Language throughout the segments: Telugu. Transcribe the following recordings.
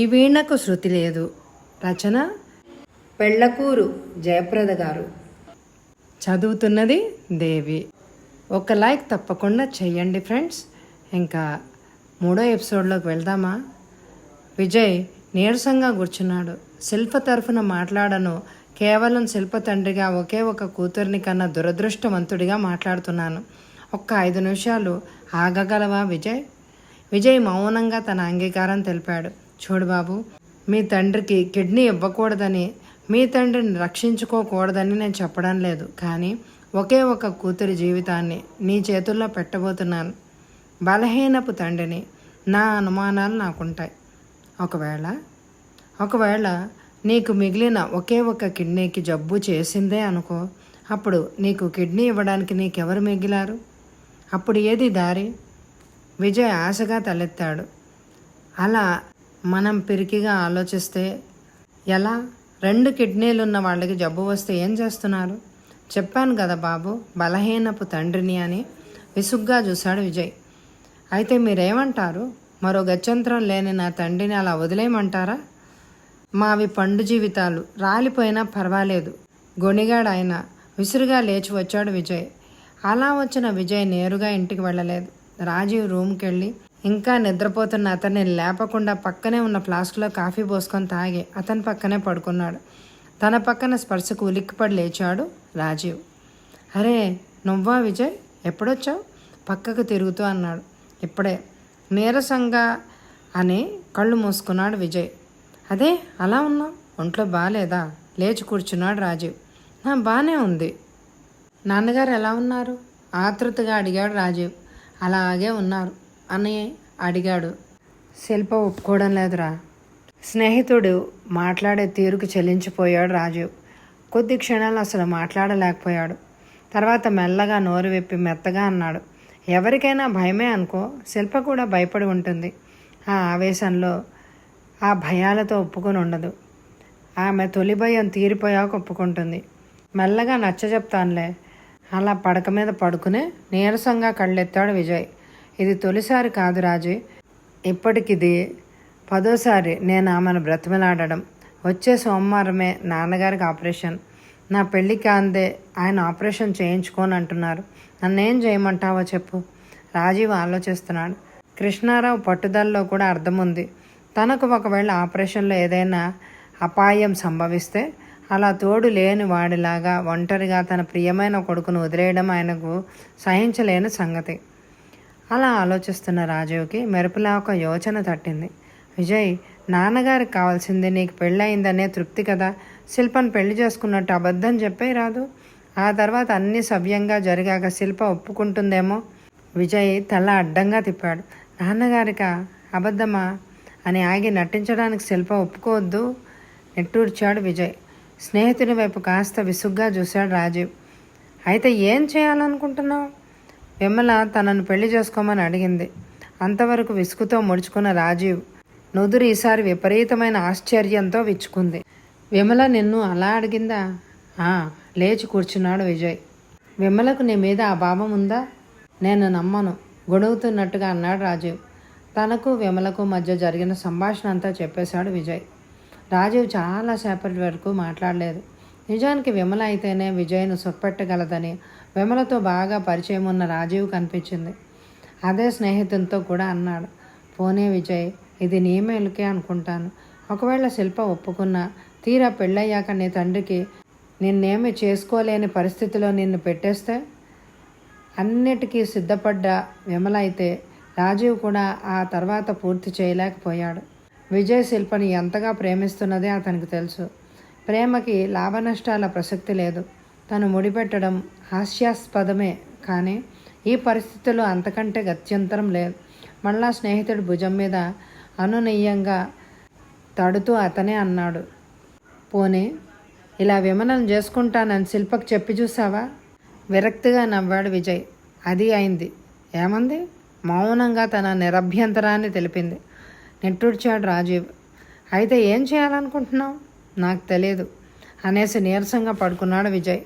ఈ వీణకు శృతి లేదు. రచన పెళ్ళకూరు జయప్రద గారు. చదువుతున్నది దేవి. ఒక లైక్ తప్పకుండా చెయ్యండి ఫ్రెండ్స్. ఇంకా మూడో ఎపిసోడ్లోకి వెళ్దామా? విజయ్ నీరసంగా కూర్చున్నాడు. శిల్ప తరఫున మాట్లాడను. కేవలం శిల్ప తండ్రిగా ఒకే ఒక కూతుర్ని కన్నా దురదృష్టవంతుడిగా మాట్లాడుతున్నాను. ఒక్క ఐదు నిమిషాలు ఆగగలవా విజయ్? విజయ్ మౌనంగా తన అంగీకారం తెలిపాడు. చూడు బాబు మీ తండ్రికి కిడ్నీ ఇవ్వకూడదని మీ తండ్రిని రక్షించుకోకూడదని నేను చెప్పడం లేదు కానీ ఒకే ఒక కూతురి జీవితాన్ని నీ చేతుల్లో పెట్టబోతున్నాను. బలహీనపు తండ్రిని నా అనుమానాలు నాకుంటాయి. ఒకవేళ ఒకవేళ నీకు మిగిలిన ఒకే ఒక కిడ్నీకి జబ్బు చేసిందే అనుకో అప్పుడు నీకు కిడ్నీ ఇవ్వడానికి నీకెవరు మిగిలారు? అప్పుడు ఏది దారి? విజయ్ ఆశగా తలెత్తాడు. అలా మనం పిరికిగా ఆలోచిస్తే ఎలా? రెండు కిడ్నీలు ఉన్న వాళ్ళకి జబ్బు వస్తే ఏం చేస్తున్నారు? చెప్పాను కదా బాబు బలహీనపు తండ్రిని అని విసుగ్గా చూశాడు విజయ్. అయితే మీరేమంటారు? మరో గత్యంతరం లేని నా తండ్రిని అలా వదిలేయమంటారా? మావి పండు జీవితాలు. రాలిపోయినా పర్వాలేదు. గొనిగాడాయన విసురుగా లేచి వచ్చాడు విజయ్. అలా వచ్చిన విజయ్ నేరుగా ఇంటికి వెళ్ళలేదు. రాజీవ్ రూమ్కి వెళ్ళి ఇంకా నిద్రపోతున్న అతన్ని లేపకుండా పక్కనే ఉన్న ఫ్లాస్క్లో కాఫీ పోసుకొని తాగి అతని పక్కనే పడుకున్నాడు. తన పక్కన స్పర్శకు ఉలిక్కిపడి లేచాడు రాజీవ్. అరే నువ్వా విజయ్? ఎప్పుడొచ్చావు? పక్కకు తిరుగుతూ అన్నాడు. ఇప్పుడే. నీరసంగా అని కళ్ళు మూసుకున్నాడు విజయ్. అదే అలా ఉన్నావు? ఒంట్లో బాగాలేదా లేచి కూర్చున్నాడు రాజీవ్. నా బాగానే ఉంది. నాన్నగారు ఎలా ఉన్నారు? ఆతృతగా అడిగాడు రాజీవ్. అలాగే ఉన్నారు. అని అడిగాడు. శిల్ప ఒప్పుకోవడం లేదురా. స్నేహితుడు మాట్లాడే తీరుకు చెల్లించిపోయాడు రాజీవ్ కొద్ది క్షణాలు అసలు మాట్లాడలేకపోయాడు. తర్వాత మెల్లగా నోరు విప్పి మెత్తగా అన్నాడు. ఎవరికైనా భయమే అనుకో శిల్ప కూడా భయపడి ఉంటుంది. ఆ ఆవేశంలో ఆ భయాలతో ఒప్పుకొని ఉండదు. ఆమె తొలి భయం తీరిపోయాక ఒప్పుకుంటుంది. మెల్లగా నచ్చ చెప్తానులే అలా పడక మీద పడుకునే నీరసంగా కళ్ళెత్తాడు విజయ్. ఇది తొలిసారి కాదు రాజే. ఇప్పటికిది పదోసారి నేను ఆమెను బ్రతిమలాడడం. వచ్చే సోమవారమే నాన్నగారికి ఆపరేషన్. నా పెళ్ళికి అందే ఆయన ఆపరేషన్ చేయించుకోని అంటున్నారు నన్నేం చేయమంటావో చెప్పు. రాజీవ్ ఆలోచిస్తున్నాడు. కృష్ణారావు పట్టుదలలో కూడా అర్థం ఉంది తనకు ఒకవేళ ఆపరేషన్లో ఏదైనా అపాయం సంభవిస్తే అలా తోడు లేని వాడిలాగా ఒంటరిగా తన ప్రియమైన కొడుకును వదిలేయడం ఆయనకు సహించలేని సంగతి. అలా ఆలోచిస్తున్న రాజీవ్కి మెరుపులా ఒక యోచన తట్టింది. విజయ్ నాన్నగారికి కావాల్సింది నీకు పెళ్ళయిందనే తృప్తి కదా? శిల్పను పెళ్ళి చేసుకున్నట్టు అబద్ధం చెప్పే రాదు? ఆ తర్వాత అన్ని సవ్యంగా జరిగాక శిల్ప ఒప్పుకుంటుందేమో? విజయ్ తల అడ్డంగా తిప్పాడు. నాన్నగారిక? అబద్ధమా? అని ఆగి నటించడానికి శిల్ప ఒప్పుకోవద్దు నెట్టూర్చాడు విజయ్. స్నేహితుని వైపు కాస్త విసుగ్గా చూశాడు రాజీవ్. అయితే ఏం చేయాలనుకుంటున్నావు? విమల తనను పెళ్ళి చేసుకోమని అడిగింది. అంతవరకు విసుగుతో ముడుచుకున్న రాజీవ్ నుదురు ఈసారి విపరీతమైన ఆశ్చర్యంతో విచ్చుకుంది. విమల నిన్ను అలా అడిగిందా? ఆ, లేచి కూర్చున్నాడు విజయ్. విమలకు నీ మీద ఆ భావం ఉందా? నేను నమ్మను గొడుగుతున్నట్టుగా అన్నాడు రాజీవ్. తనకు విమలకు మధ్య జరిగిన సంభాషణ అంతా చెప్పేశాడు విజయ్. రాజీవ్ చాలాసేపటి వరకు మాట్లాడలేదు. నిజానికి విమల అయితేనే విజయ్ను సొప్పెట్టగలదని విమలతో బాగా పరిచయం ఉన్న రాజీవ్ కనిపించింది. అదే స్నేహితునితో కూడా అన్నాడు. పోనే విజయ్ ఇది నీ మేలుకే అనుకుంటాను. ఒకవేళ శిల్ప ఒప్పుకున్నా తీరా పెళ్ళయ్యాక నీ తండ్రికి నిన్నేమి చేసుకోలేని పరిస్థితిలో నిన్ను పెట్టేస్తే? అన్నిటికీ సిద్ధపడ్డ విమల అయితే రాజీవ్ కూడా ఆ తర్వాత పూర్తి చేయలేకపోయాడు. విజయ్ శిల్పని ఎంతగా ప్రేమిస్తున్నదే అతనికి తెలుసు. ప్రేమకి లాభనష్టాల ప్రసక్తి లేదు. తను ముడిపెట్టడం హాస్యాస్పదమే కానీ ఈ పరిస్థితిలో అంతకంటే గత్యంతరం లేదు. మళ్ళా స్నేహితుడి భుజం మీద అనునీయంగా తడుతూ అతనే అన్నాడు. పోనీ ఇలా విమనం చేసుకుంటానని శిల్పకు చెప్పి చూసావా విరక్తిగా నవ్వాడు విజయ్. అది అయింది. ఏమంది? మౌనంగా తన నిరభ్యంతరాన్ని తెలిపింది. నిట్టూర్చాడు రాజీవ్. అయితే ఏం చేయాలనుకుంటున్నావు? నాకు తెలియదు అనేసి నీరసంగా పడుకున్నాడు విజయ్.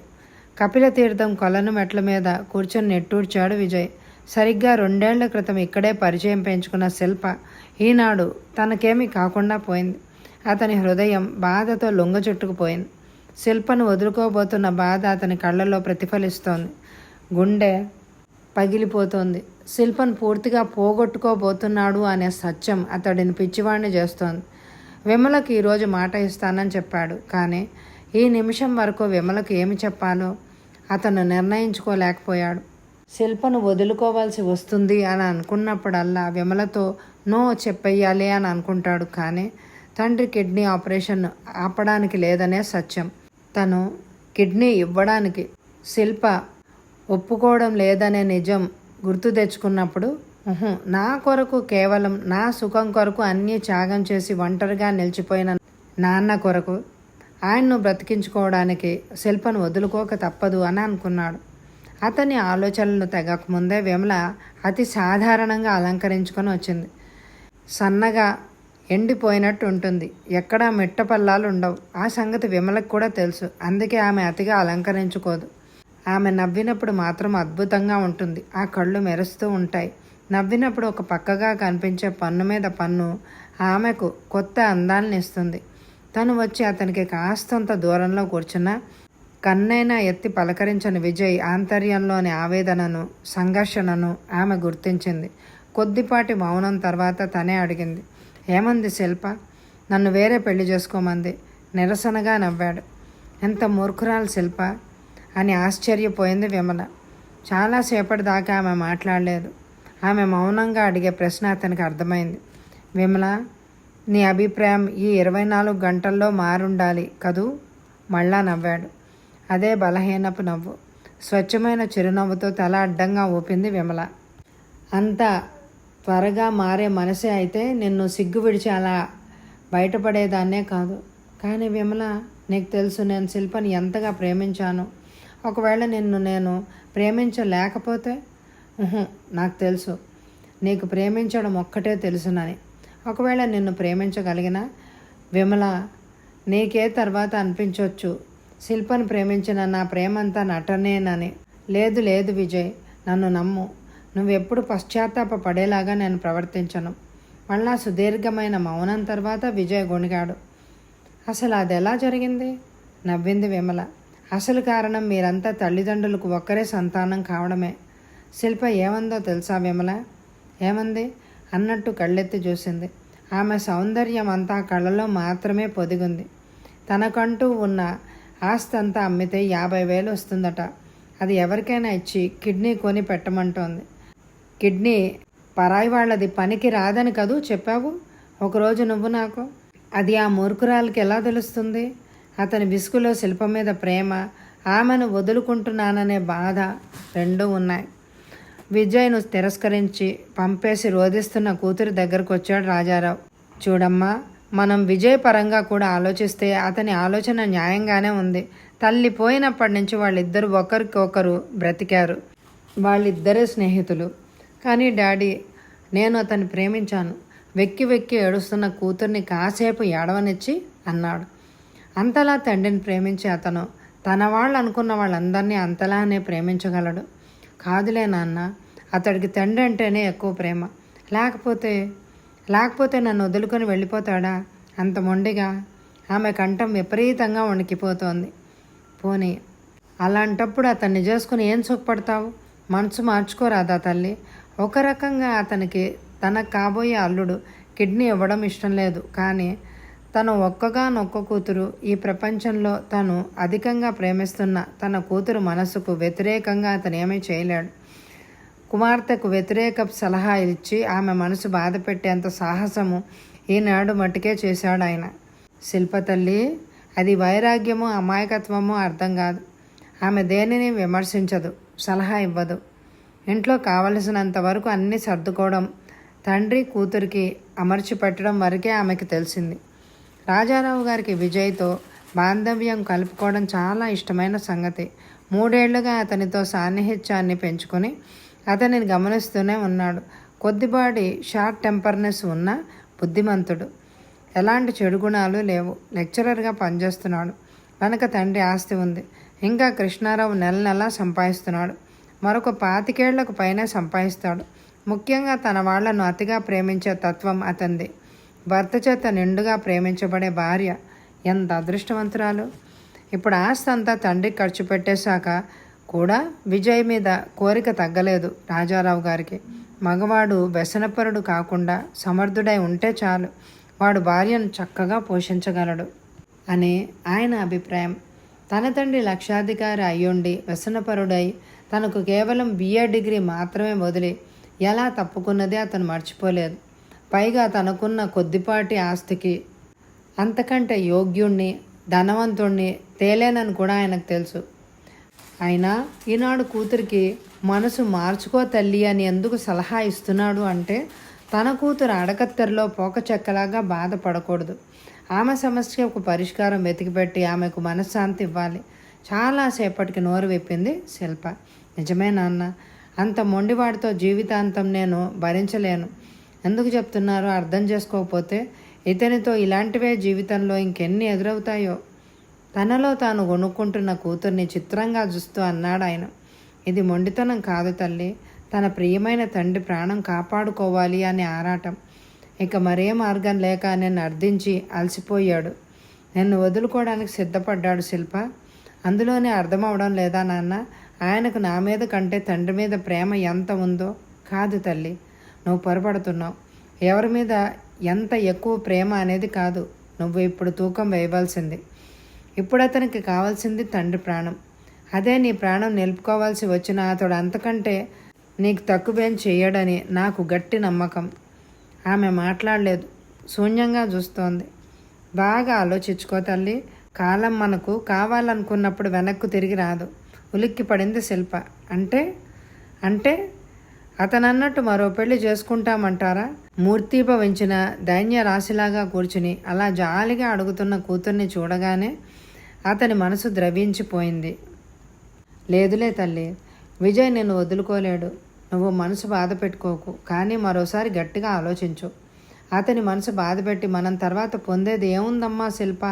కపిల తీర్థం కొలను మెట్ల మీద కూర్చొని నెట్టూడ్చాడు విజయ్. సరిగ్గా రెండేళ్ళ క్రితం ఇక్కడే పరిచయం పెంచుకున్న శిల్ప ఈనాడు తనకేమీ కాకుండా పోయింది. అతని హృదయం బాధతో లొంగ చుట్టుకుపోయింది శిల్పను వదులుకోబోతున్న బాధ అతని కళ్ళలో ప్రతిఫలిస్తోంది. గుండె పగిలిపోతోంది. శిల్పను పూర్తిగా పోగొట్టుకోబోతున్నాడు అనే సత్యం అతడిని పిచ్చివాణ్ణి చేస్తోంది. విమలకి ఈరోజు మాట ఇస్తానని చెప్పాడు. కానీ ఈ నిమిషం వరకు విమలకు ఏమి చెప్పాలో అతను నిర్ణయించుకోలేకపోయాడు. శిల్పను వదులుకోవాల్సి వస్తుంది అని అనుకున్నప్పుడల్లా విమలతో నో చెప్పేయాలి అని అనుకుంటాడు. కానీ తండ్రి కిడ్నీ ఆపరేషన్ ఆపడానికి లేదనే సత్యం. తను కిడ్నీ ఇవ్వడానికి శిల్ప ఒప్పుకోవడం లేదనే నిజం గుర్తు తెచ్చుకున్నప్పుడు నా కొరకు కేవలం నా సుఖం కొరకు అన్నీ త్యాగం చేసి ఒంటరిగా నిలిచిపోయిన నాన్న కొరకు ఆయన్ను బ్రతికించుకోవడానికి శిల్పను వదులుకోక తప్పదు అని అనుకున్నాడు. అతని ఆలోచనలు తెగకముందే విమల అతి సాధారణంగా అలంకరించుకొని వచ్చింది. సన్నగా ఎండిపోయినట్టు ఉంటుంది. ఎక్కడా మిట్ట పల్లాలు ఉండవు. ఆ సంగతి విమలకు కూడా తెలుసు. అందుకే ఆమె అతిగా అలంకరించుకోదు. ఆమె నవ్వినప్పుడు మాత్రం అద్భుతంగా ఉంటుంది. ఆ కళ్ళు మెరుస్తూ ఉంటాయి. నవ్వినప్పుడు ఒక పక్కగా కనిపించే పన్ను మీద పన్ను ఆమెకు కొత్త అందాలను ఇస్తుంది. తను వచ్చి అతనికి కాస్తంత దూరంలో కూర్చున్నా కన్నైనా ఎత్తి పలకరించని విజయ్ ఆంతర్యంలోని ఆవేదనను సంఘర్షణను ఆమె గుర్తించింది. కొద్దిపాటి మౌనం తర్వాత తనే అడిగింది ఏమంది శిల్ప? నన్ను వేరే పెళ్ళి చేసుకోమంది. నిరసనగా నవ్వాడు. ఎంత మూర్ఖురాలు శిల్ప? అని ఆశ్చర్యపోయింది విమల. చాలాసేపటి దాకా ఆమె మాట్లాడలేదు. ఆమె మౌనంగా అడిగే ప్రశ్న అతనికి అర్థమైంది. విమల నీ అభిప్రాయం ఈ ఇరవై నాలుగు గంటల్లో మారుండాలి కదూ? మళ్ళా నవ్వాడు. అదే బలహీనపు నవ్వు. స్వచ్ఛమైన చిరునవ్వుతో తల అడ్డంగా ఊపింది విమల. అంత త్వరగా మారే మనసే అయితే నిన్ను సిగ్గు విడిచి అలా బయటపడేదాన్నే కాదు. కానీ విమల నీకు తెలుసు నేను శిల్పని ఎంతగా ప్రేమించాను. ఒకవేళ నిన్ను నేను ప్రేమించలేకపోతే నాకు తెలుసు. నీకు ప్రేమించడం ఒక్కటే తెలుసునని. ఒకవేళ నిన్ను ప్రేమించగలిగిన విమల నీకే తర్వాత అనిపించవచ్చు శిల్పను ప్రేమించిన నా ప్రేమంతా నటనేనని. లేదు లేదు విజయ్ నన్ను నమ్ము. నువ్వెప్పుడు పశ్చాత్తాప పడేలాగా నేను ప్రవర్తించను. మళ్ళా సుదీర్ఘమైన మౌనం తర్వాత విజయ్ గొణిగాడు. అసలు అది ఎలా జరిగింది? నవ్వింది విమల. అసలు కారణం మీరంతా తల్లిదండ్రులకు ఒక్కరే సంతానం కావడమే. శిల్ప ఏమందో తెలుసా విమల? ఏమంది? అన్నట్టు కళ్ళెత్తి చూసింది. ఆమె సౌందర్యం అంతా కళ్ళలో మాత్రమే పొదిగుంది. తనకంటూ ఉన్న ఆస్తి అంతా అమ్మితే యాభై వేలు వస్తుందట. అది ఎవరికైనా ఇచ్చి కిడ్నీ కొని పెట్టమంటోంది. కిడ్నీ పరాయి వాళ్ళది పనికి రాదని కదూ చెప్పావు? ఒకరోజు నువ్వు నాకు? అది ఆ మూర్ఖురాలకి ఎలా తెలుస్తుంది? అతని విసుగులో శిల్పం మీద ప్రేమ ఆమెను వదులుకుంటున్నాననే బాధ రెండూ ఉన్నాయి. విజయ్ను తిరస్కరించి పంపేసి రోధిస్తున్న కూతురి దగ్గరకు వచ్చాడు రాజారావు. చూడమ్మా మనం విజయ్ పరంగా కూడా ఆలోచిస్తే అతని ఆలోచన న్యాయంగానే ఉంది. తల్లి పోయినప్పటి నుంచి వాళ్ళిద్దరు ఒకరికొకరు బ్రతికారు. వాళ్ళిద్దరే స్నేహితులు. కానీ డాడీ నేను అతన్ని ప్రేమించాను. వెక్కి వెక్కి ఏడుస్తున్న కూతుర్ని కాసేపు ఏడవనిచ్చి అన్నాడు. అంతలా తండ్రిని ప్రేమించే అతను తన వాళ్ళు అనుకున్న వాళ్ళందరినీ అంతలానే ప్రేమించగలడు. కాదులే నాన్న అతడికి తండ్రి అంటేనే ఎక్కువ ప్రేమ. లేకపోతే లేకపోతే నన్ను వదులుకొని వెళ్ళిపోతాడా? అంత మొండిగా. ఆమె కంఠం విపరీతంగా వణికిపోతోంది. పోనీ అలాంటప్పుడు అతన్ని చేసుకుని ఏం సుఖపడతావు? మనసు మార్చుకోరాదా తల్లి? ఒక రకంగా అతనికి తనకు కాబోయే అల్లుడు కిడ్నీ ఇవ్వడం ఇష్టం లేదు. కానీ తను ఒక్కగానొక్క కూతురు. ఈ ప్రపంచంలో తను అధికంగా ప్రేమిస్తున్న తన కూతురు మనసుకు వ్యతిరేకంగా అతను ఏమీ చేయలేడు. కుమార్తెకు వ్యతిరేక సలహా ఇచ్చి ఆమె మనసు బాధ పెట్టేంత సాహసము ఈనాడు మట్టుకే చేశాడు ఆయన. శిల్పతల్లి అది వైరాగ్యము అమాయకత్వము అర్థం కాదు. ఆమె దేనిని విమర్శించదు సలహా ఇవ్వదు. ఇంట్లో కావలసినంత వరకు అన్నీ సర్దుకోవడం తండ్రి కూతురికి అమర్చి పెట్టడం వరకే ఆమెకు తెలిసింది. రాజారావు గారికి విజయ్తో బాంధవ్యం కలుపుకోవడం చాలా ఇష్టమైన సంగతి. మూడేళ్ళుగా అతనితో సాన్నిహిత్యాన్ని పెంచుకొని అతనిని గమనిస్తూనే ఉన్నాడు. కొద్దిపాటి షార్ట్ టెంపర్నెస్ ఉన్న బుద్ధిమంతుడు. ఎలాంటి చెడు గుణాలు లేవు. లెక్చరర్గా పనిచేస్తున్నాడు. వెనక తండ్రి ఆస్తి ఉంది. ఇంకా కృష్ణారావు నెల నెలా సంపాదిస్తున్నాడు. మరొక పాతికేళ్ళకు పైనే సంపాదిస్తాడు. ముఖ్యంగా తన వాళ్ళను అతిగా ప్రేమించే తత్వం అతంది భర్త చేత నిండుగా ప్రేమించబడే భార్య ఎంత అదృష్టవంతురాలు. ఇప్పుడు ఆస్తి అంతా తండ్రికి ఖర్చు పెట్టేశాక కూడా విజయ్ మీద కోరిక తగ్గలేదు రాజారావు గారికి. మగవాడు వ్యసనపరుడు కాకుండా సమర్థుడై ఉంటే చాలు. వాడు భార్యను చక్కగా పోషించగలడు అని ఆయన అభిప్రాయం. తన తండ్రి లక్షాధికారి అయ్యుండి వ్యసనపరుడై తనకు కేవలం బిఏ డిగ్రీ మాత్రమే వదిలి ఎలా తప్పుకున్నదే అతను మర్చిపోలేదు. పైగా తనకున్న కొద్దిపాటి ఆస్తికి అంతకంటే యోగ్యుణ్ణి ధనవంతుణ్ణి తేలేనని కూడా ఆయనకు తెలుసు. అయినా ఈనాడు కూతురికి మనసు మార్చుకో తల్లి అని ఎందుకు సలహా ఇస్తున్నాడు అంటే తన కూతురు అడకత్తెరలో పోక చెక్కలాగా బాధపడకూడదు. ఆమె సమస్యకు పరిష్కారం వెతికిపెట్టి ఆమెకు మనశ్శాంతి ఇవ్వాలి. చాలాసేపటికి నోరు విప్పింది శిల్ప. నిజమే నాన్న అంత మొండివాడితో జీవితాంతం నేను భరించలేను. ఎందుకు చెప్తున్నారో అర్థం చేసుకోకపోతే ఇతనితో ఇలాంటివే జీవితంలో ఇంకెన్ని ఎదురవుతాయో? తనలో తాను కొనుక్కుంటున్న కూతుర్ని చిత్రంగా చూస్తూ అన్నాడు ఆయన. ఇది మొండితనం కాదు తల్లి. తన ప్రియమైన తండ్రి ప్రాణం కాపాడుకోవాలి అనే ఆరాటం. ఇక మరే మార్గం లేక నేను అర్థించి అలసిపోయాడు. నన్ను వదులుకోవడానికి సిద్ధపడ్డాడు శిల్ప. అందులోనే అర్థమవడం లేదా నాన్న? ఆయనకు నా మీద కంటే తండ్రి మీద ప్రేమ ఎంత ఉందో? కాదు తల్లి. నువ్వు పొరపడుతున్నావు. ఎవరి మీద ఎంత ఎక్కువ ప్రేమ అనేది కాదు. నువ్వు ఇప్పుడు తూకం వేయవలసింది. ఇప్పుడు అతనికి కావాల్సింది తండ్రి ప్రాణం. అదే నీ ప్రాణం నిలుపుకోవాల్సి వచ్చిన అతడు అంతకంటే నీకు తక్కువేం చేయడని నాకు గట్టి నమ్మకం. ఆమె మాట్లాడలేదు. శూన్యంగా చూస్తోంది. బాగా ఆలోచించుకో తల్లి. కాలం మనకు కావాలనుకున్నప్పుడు వెనక్కు తిరిగి రాదు. ఉలిక్కి పడింది శిల్ప. అంటే? అంటే? అతను అన్నట్టు మరో పెళ్ళి చేసుకుంటామంటారా? మూర్తిభవించిన దైన్య రాశిలాగా కూర్చుని అలా జాలిగా అడుగుతున్న కూతుర్ని చూడగానే అతని మనసు ద్రవించిపోయింది. లేదులే తల్లి విజయ్ నిన్ను వదులుకోలేడు. నువ్వు మనసు బాధ పెట్టుకోకు కానీ మరోసారి గట్టిగా ఆలోచించు. అతని మనసు బాధపెట్టి మనం తర్వాత పొందేది ఏముందమ్మా శిల్ప?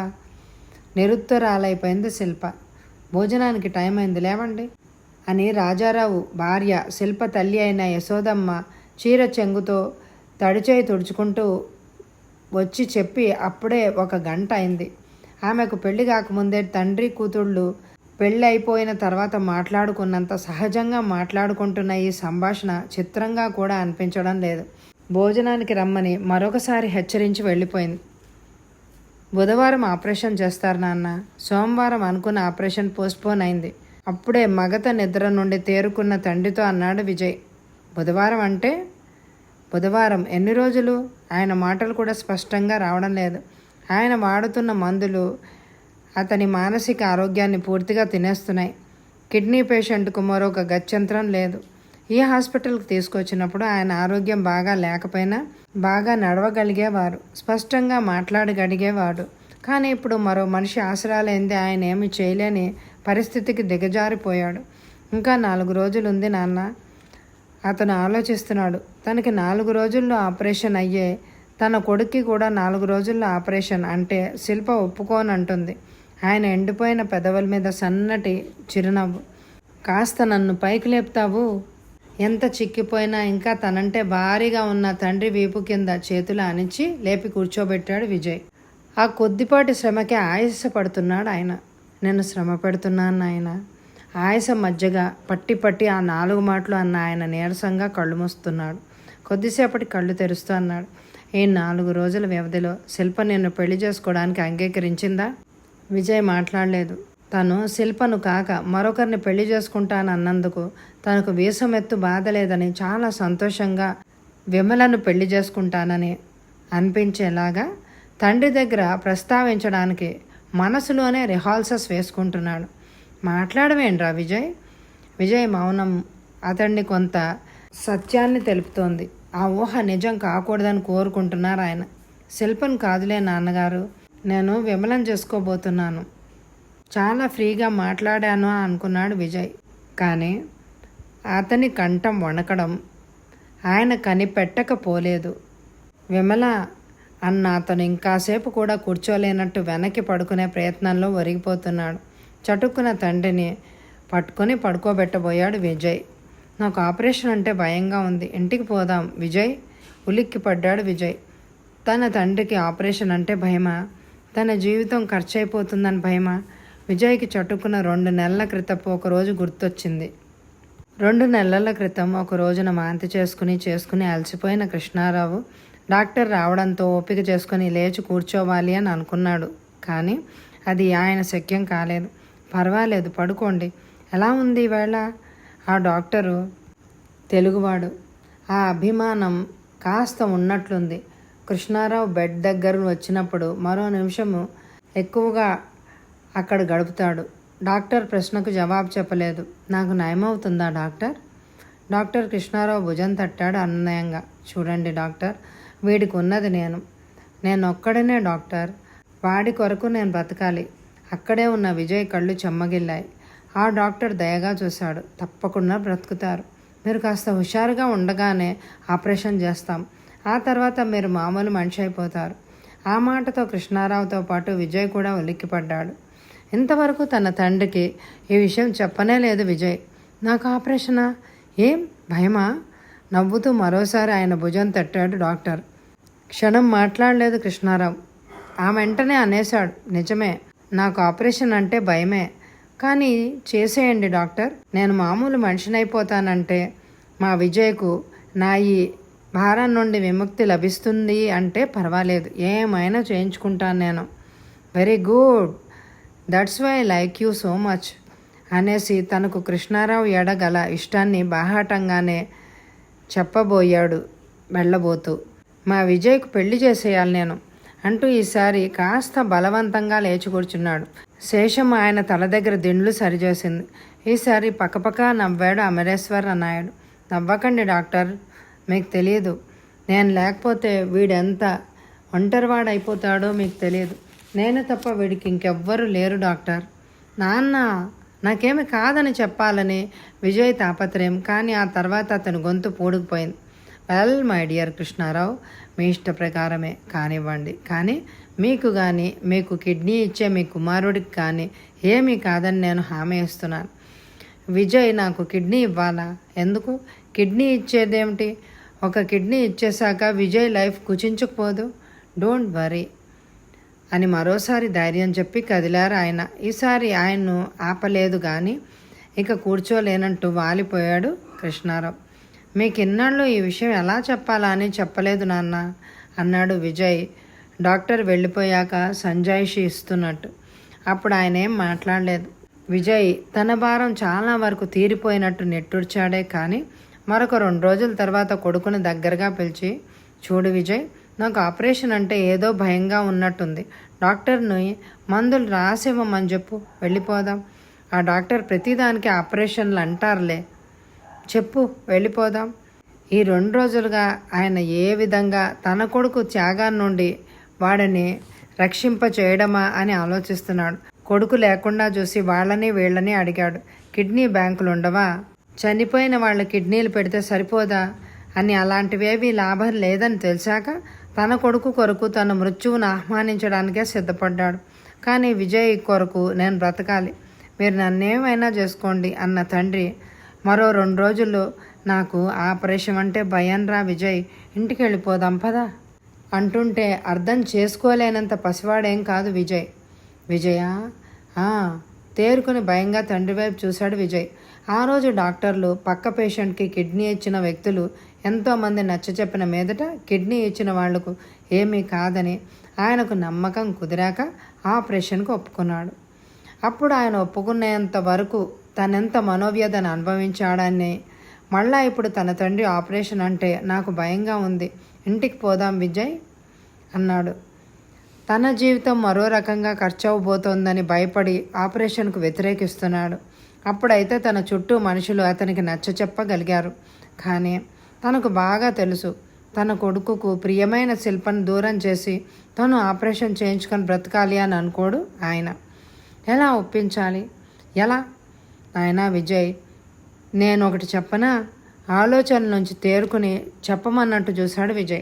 నిరుత్తరాలైపోయింది శిల్ప. భోజనానికి టైం అయింది లేవండి. అని రాజారావు భార్య శిల్ప తల్లి అయిన యశోదమ్మ చీర చెంగుతో తడిచేయి తుడుచుకుంటూ వచ్చి చెప్పి అప్పుడే ఒక గంట అయింది. ఆమెకు పెళ్ళి కాకముందే తండ్రి కూతుళ్ళు పెళ్ళి అయిపోయిన తర్వాత మాట్లాడుకున్నంత సహజంగా మాట్లాడుకుంటున్న ఈ సంభాషణ చిత్రంగా కూడా అనిపించడం లేదు. భోజనానికి రమ్మని మరొకసారి హెచ్చరించి వెళ్ళిపోయింది. బుధవారం ఆపరేషన్ చేస్తారు నాన్న. సోమవారం అనుకున్న ఆపరేషన్ పోస్ట్పోన్ అయింది. అప్పుడే మగత నిద్ర నుండి తేరుకున్న తండ్రితో అన్నాడు విజయ్. బుధవారం అంటే? బుధవారం. ఎన్ని రోజులు? ఆయన మాటలు కూడా స్పష్టంగా రావడం లేదు. ఆయన వాడుతున్న మందులు అతని మానసిక ఆరోగ్యాన్ని పూర్తిగా తినేస్తున్నాయి. కిడ్నీ పేషెంట్కు మరొక గత్యంతరం లేదు. ఈ హాస్పిటల్కి తీసుకొచ్చినప్పుడు ఆయన ఆరోగ్యం బాగా లేకపోయినా బాగా నడవగలిగేవారు. స్పష్టంగా మాట్లాడగలిగేవాడు. కానీ ఇప్పుడు మరో మనిషి ఆసరాలైంది ఆయన ఏమి చేయలేని పరిస్థితికి దిగజారిపోయాడు. ఇంకా నాలుగు రోజులుంది నాన్న. అతను ఆలోచిస్తున్నాడు. తనకి నాలుగు రోజుల్లో ఆపరేషన్ అయ్యే తన కొడుక్కి కూడా నాలుగు రోజుల్లో ఆపరేషన్ అంటే శిల్ప ఒప్పుకోనంటుంది. ఆయన ఎండిపోయిన పెదవుల మీద సన్నటి చిరునవ్వు. కాస్త నన్ను పైకి లేపుతావు? ఎంత చిక్కిపోయినా ఇంకా తనంటే భారీగా ఉన్న తండ్రి వీపు కింద చేతులు అణిచి లేపి కూర్చోబెట్టాడు విజయ్. ఆ కొద్దిపాటి శ్రమకే ఆయాస పడుతున్నాడు ఆయన. నేను శ్రమ పెడుతున్నాను నాయన. ఆయాస మధ్యగా పట్టి పట్టి ఆ నాలుగు మాటలు అన్న ఆయన నీరసంగా కళ్ళు మూస్తున్నాడు. కొద్దిసేపటి కళ్ళు తెరుస్తూ అన్నాడు. ఈ నాలుగు రోజుల వ్యవధిలో శిల్ప నిన్ను పెళ్ళి చేసుకోవడానికి అంగీకరించిందా? విజయ్ మాట్లాడలేదు. తను శిల్పను కాక మరొకరిని పెళ్ళి చేసుకుంటానన్నందుకు తనకు వీసమెత్తు బాధ లేదని చాలా సంతోషంగా విమలను పెళ్ళి చేసుకుంటానని అనిపించేలాగా తండ్రి దగ్గర ప్రస్తావించడానికి మనసులోనే రిహార్సల్స్ వేసుకుంటున్నాడు. మాట్లాడవేంట్రా విజయ్? విజయ్ మౌనం అతన్ని కొంత సత్యాన్ని తెలుపుతోంది. ఆ ఊహ నిజం కాకూడదని కోరుకుంటున్నారు ఆయన. శిల్పను కాదులే నాన్నగారు నేను విమలం చేసుకోబోతున్నాను. చాలా ఫ్రీగా మాట్లాడాను అనుకున్నాడు విజయ్. కానీ అతని కంఠం వణకడం ఆయన కనిపెట్టకపోలేదు. విమల అన్న అతను ఇంకాసేపు కూడా కూర్చోలేనట్టు వెనక్కి పడుకునే ప్రయత్నంలో ఒరిగిపోతున్నాడు. చటుక్కున తండ్రిని పట్టుకొని పడుకోబెట్టబోయాడు విజయ్. నాకు ఆపరేషన్ అంటే భయంగా ఉంది. ఇంటికి పోదాం. విజయ్? ఉలిక్కి పడ్డాడు విజయ్. తన తండ్రికి ఆపరేషన్ అంటే భయమా? తన జీవితం ఖర్చు అయిపోతుందని భయమా? విజయ్కి చటుక్కున రెండు నెలల క్రితపు ఒక రోజు గుర్తొచ్చింది. రెండు నెలల క్రితం ఒక రోజున మాంతి చేసుకుని చేసుకుని అలసిపోయిన కృష్ణారావు డాక్టర్ రావడంతో ఓపిక చేసుకుని లేచి కూర్చోవాలి అని అనుకున్నాడు. కానీ అది ఆయన శక్యం కాలేదు. పర్వాలేదు పడుకోండి. ఎలా ఉంది ఈవేళ ఆ డాక్టరు తెలుగువాడు. ఆ అభిమానం కాస్త ఉన్నట్లుంది. కృష్ణారావు బెడ్ దగ్గర వచ్చినప్పుడు మరో నిమిషము ఎక్కువగా అక్కడ గడుపుతాడు. డాక్టర్ ప్రశ్నకు జవాబు చెప్పలేదు. నాకు నయమవుతుందా డాక్టర్? డాక్టర్ కృష్ణారావు భుజం తట్టాడు అన్నయంగా. చూడండి డాక్టర్. వీడికి ఉన్నది నేను. నేను ఒక్కడనే డాక్టర్. వాడి కొరకు నేను బ్రతకాలి. అక్కడే ఉన్న విజయ్ కళ్ళు చెమ్మగిల్లాయి. ఆ డాక్టర్ దయగా చూశాడు. తప్పకుండా బ్రతుకుతారు. మీరు కాస్త హుషారుగా ఉండగానే ఆపరేషన్ చేస్తాం. ఆ తర్వాత మీరు మామూలు మనిషి అయిపోతారు. ఆ మాటతో కృష్ణారావుతో పాటు విజయ్ కూడా ఉలిక్కిపడ్డాడు. ఇంతవరకు తన తండ్రికి ఈ విషయం చెప్పనే లేదు విజయ్. నాకు ఆపరేషనా? ఏం? భయమా? నవ్వుతూ మరోసారి ఆయన భుజం తట్టాడు డాక్టర్. క్షణం మాట్లాడలేదు కృష్ణారావు. ఆ వెంటనే అనేశాడు నిజమే నాకు ఆపరేషన్ అంటే భయమే. కానీ చేసేయండి డాక్టర్. నేను మామూలు మనిషినైపోతానంటే మా విజయ్కు నా ఈ భారం నుండి విముక్తి లభిస్తుంది అంటే పర్వాలేదు. ఏమైనా చేయించుకుంటాను నేను. Very good. That's why like you so much. అనేసి తనకు కృష్ణారావు ఎడగల ఇష్టాన్ని బాహాటంగానే చెప్పబోయాడు వెళ్ళబోతూ. మా విజయ్కు పెళ్ళి చేసేయాలి నేను అంటూ ఈసారి కాస్త బలవంతంగా లేచి కూర్చున్నాడు. శేషం ఆయన తల దగ్గర దిండ్లు సరిచేసింది. ఈసారి పక్కపక్క నవ్వాడు అమరేశ్వర్ అన్నాయుడు నవ్వకండి డాక్టర్ మీకు తెలియదు నేను లేకపోతే వీడెంత ఒంటరివాడైపోతాడో మీకు తెలియదు నేను తప్ప వీడికి ఇంకెవ్వరూ లేరు డాక్టర్. నాన్న నాకేమి కాదని చెప్పాలని విజయ్ తాపత్రయం. కానీ ఆ తర్వాత అతని గొంతు పూడుకుపోయింది. వెల్ మై డియర్ కృష్ణారావు మీ ఇష్ట ప్రకారమే కానివ్వండి. కానీ మీకు కానీ మీకు కిడ్నీ ఇచ్చే మీ కుమారుడికి కానీ ఏమీ కాదని నేను హామీ ఇస్తున్నాను. విజయ్ నాకు కిడ్నీ ఇవ్వాలా? ఎందుకు? కిడ్నీ ఇచ్చేదేమిటి? ఒక కిడ్నీ ఇచ్చేశాక విజయ్ లైఫ్ కుచించుకుపోదు? డోంట్ వరీ అని మరోసారి ధైర్యం చెప్పి కదిలారు ఆయన. ఈసారి ఆయన్ను ఆపలేదు కానీ ఇక కూర్చోలేనంటూ వాలిపోయాడు కృష్ణారావు. మీకు ఇన్నాళ్ళు ఈ విషయం ఎలా చెప్పాలా అని చెప్పలేదు నాన్న అన్నాడు విజయ్. డాక్టర్ వెళ్ళిపోయాక సంజాయిషి ఇస్తున్నట్టు. అప్పుడు ఆయన ఏం మాట్లాడలేదు. విజయ్ తన భారం చాలా వరకు తీరిపోయినట్టు నెట్టుడ్చాడే కానీ మరొక రెండు రోజుల తర్వాత కొడుకుని దగ్గరగా పిలిచి చూడు విజయ్ నాకు ఆపరేషన్ అంటే ఏదో భయంగా ఉన్నట్టుంది. డాక్టర్ని మందులు రాసివ్వమని చెప్పు వెళ్ళిపోదాం. ఆ డాక్టర్ ప్రతిదానికి ఆపరేషన్లు అంటారులే. చెప్పు వెళ్ళిపోదాం. ఈ రెండు రోజులుగా ఆయన ఏ విధంగా తన కొడుకు త్యాగాన్ని నుండి వాడిని రక్షింప చేయడమా అని ఆలోచిస్తున్నాడు. కొడుకు లేకుండా చూసి వాళ్ళని వీళ్ళని అడిగాడు. కిడ్నీ బ్యాంకులు ఉండవా? చనిపోయిన వాళ్ళ కిడ్నీలు పెడితే సరిపోదా? అని అలాంటివేవి లాభం లేదని తెలిసాక తన కొడుకు కొరకు తన మృత్యువును ఆహ్వానించడానికే సిద్ధపడ్డాడు. కానీ విజయ్ కొరకు నేను బ్రతకాలి. మీరు నన్నేమైనా చేసుకోండి అన్న తండ్రి మరో రెండు రోజుల్లో నాకు ఆపరేషన్ అంటే భయం రా విజయ్. ఇంటికి వెళ్ళిపోదాం పదా. అంటుంటే అర్థం చేసుకోలేనంత పసివాడేం కాదు విజయ్. విజయ? తేరుకుని భయంగా తండ్రి వైపు చూశాడు విజయ్. ఆ రోజు డాక్టర్లు పక్క పేషెంట్కి కిడ్నీ ఇచ్చిన వ్యక్తులు ఎంతోమంది నచ్చ చెప్పిన మీదట కిడ్నీ ఇచ్చిన వాళ్ళకు ఏమీ కాదని ఆయనకు నమ్మకం కుదిరాక ఆపరేషన్కు ఒప్పుకున్నాడు. అప్పుడు ఆయన ఒప్పుకునేంత వరకు తనెంత మనోవ్యధను అనుభవించాడని. మళ్ళా ఇప్పుడు తన తండ్రి ఆపరేషన్ అంటే నాకు భయంగా ఉంది. ఇంటికి పోదాం విజయ్ అన్నాడు. తన జీవితం మరో రకంగా ఖర్చు అవబోతోందని భయపడి ఆపరేషన్కు వ్యతిరేకిస్తున్నాడు. అప్పుడైతే తన చుట్టూ మనుషులు అతనికి నచ్చ చెప్పగలిగారు. కానీ తనకు బాగా తెలుసు తన కొడుకుకు ప్రియమైన శిల్పను దూరం చేసి తను ఆపరేషన్ చేయించుకొని బ్రతకాలి అని అనుకోడు ఆయన. ఎలా ఒప్పించాలి? ఎలా? ఆయన విజయ్ నేను ఒకటి చెప్పనా? ఆలోచన నుంచి తేరుకుని చెప్పమన్నట్టు చూశాడు విజయ్.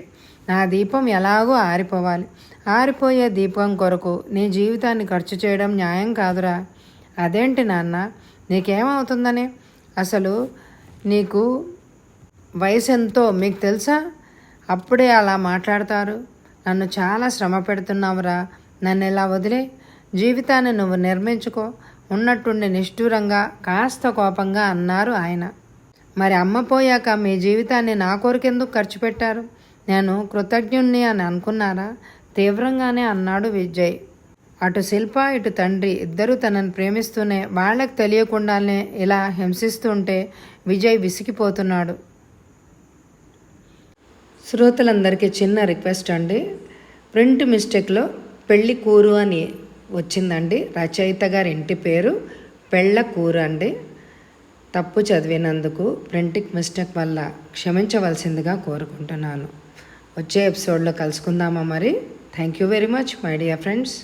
నా దీపం ఎలాగో ఆరిపోవాలి. ఆరిపోయే దీపం కొరకు నీ జీవితాన్ని ఖర్చు చేయడం న్యాయం కాదురా. అదేంటి నాన్న? నీకేమవుతుందని? అసలు నీకు వయసు ఎంతో మీకు తెలుసా? అప్పుడే అలా మాట్లాడతారు. నన్ను చాలా శ్రమ పెడుతున్నావురా. నన్ను ఇలా వదిలే. జీవితాన్ని నువ్వు నిర్మించుకో. ఉన్నట్టుండి నిష్ఠూరంగా కాస్త కోపంగా అన్నారు ఆయన. మరి అమ్మ పోయాక మీ జీవితాన్ని నా కోరికెందుకు ఖర్చు పెట్టారు? నేను కృతజ్ఞుణ్ణి అని అనుకున్నారా? తీవ్రంగానే అన్నాడు విజయ్. అటు శిల్ప ఇటు తండ్రి ఇద్దరూ తనని ప్రేమిస్తూనే వాళ్ళకి తెలియకుండానే ఇలా హింసిస్తుంటే విజయ్ విసిగిపోతున్నాడు. శ్రోతలందరికీ చిన్న రిక్వెస్ట్ అండి. ప్రింట్ మిస్టేక్లో పెళ్ళి కూరు అని వచ్చిందండి. రచయిత గారి ఇంటి పేరు పెళ్ళకూరు అండి. తప్పు చదివినందుకు ప్రింటింగ్ మిస్టేక్ వల్ల క్షమించవలసిందిగా కోరుకుంటున్నాను. వచ్చే ఎపిసోడ్లో కలుసుకుందామా మరి? Thank you very much my dear friends.